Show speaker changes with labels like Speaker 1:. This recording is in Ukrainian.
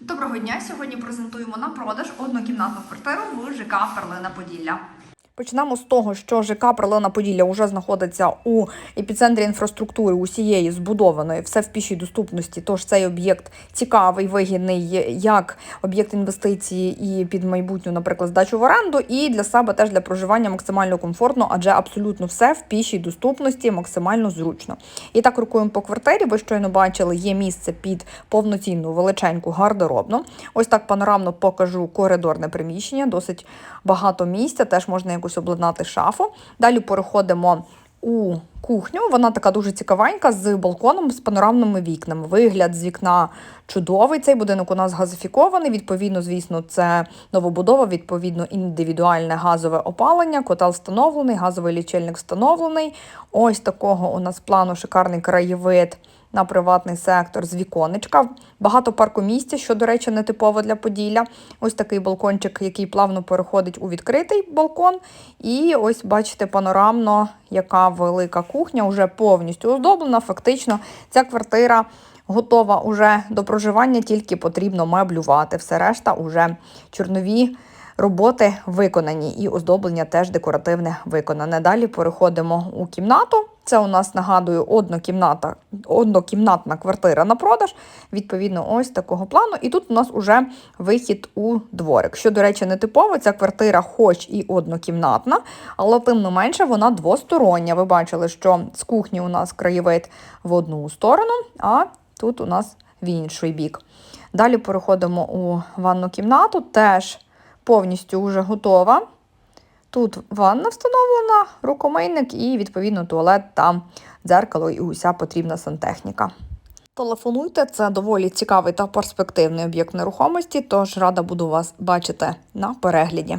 Speaker 1: Доброго дня! Сьогодні презентуємо на продаж однокімнатну квартиру в ЖК Перлина Поділля. Почнемо з того, що ЖК Перлина Поділля вже знаходиться у епіцентрі інфраструктури усієї збудованої, все в пішій доступності. Тож цей об'єкт цікавий, вигідний як об'єкт інвестиції і під майбутню, наприклад, здачу в оренду, і для себе теж для проживання максимально комфортно, адже абсолютно все в пішій доступності, максимально зручно. І так рукуємо по квартирі. Ви щойно бачили, є місце під повноцінну величеньку гардеробну. Ось так панорамно покажу коридорне приміщення, досить багато місця. Теж можна якось обладнати шафу. Далі переходимо у кухню. Вона така дуже цікавенька з балконом, з панорамними вікнами. Вигляд з вікна чудовий. Цей будинок у нас газифікований. Відповідно, звісно, це новобудова, відповідно, індивідуальне газове опалення, котел встановлений, газовий лічильник встановлений. Ось такого у нас плану шикарний краєвид на приватний сектор з віконечка. Багато паркомісця, що, до речі, не типово для Поділля. Ось такий балкончик, який плавно переходить у відкритий балкон. І ось бачите панорамно, яка велика кухня, вже повністю оздоблена. Фактично, ця квартира. Готова уже до проживання, тільки потрібно меблювати. Все решта уже чорнові роботи виконані, і оздоблення теж декоративне виконане. Далі переходимо у кімнату. Це у нас нагадую однокімната, однокімнатна квартира на продаж. Відповідно, ось такого плану. І тут у нас уже вихід у дворик. Що, до речі, не типово, ця квартира, хоч і однокімнатна, але тим не менше вона двостороння. Ви бачили, що з кухні у нас краєвид в одну сторону, а тут у нас в інший бік. Далі переходимо у ванну кімнату, теж повністю вже готова. Тут ванна встановлена, рукомийник і, відповідно, туалет та дзеркало і уся потрібна сантехніка. Телефонуйте, це доволі цікавий та перспективний об'єкт нерухомості, тож рада буду вас бачити на перегляді.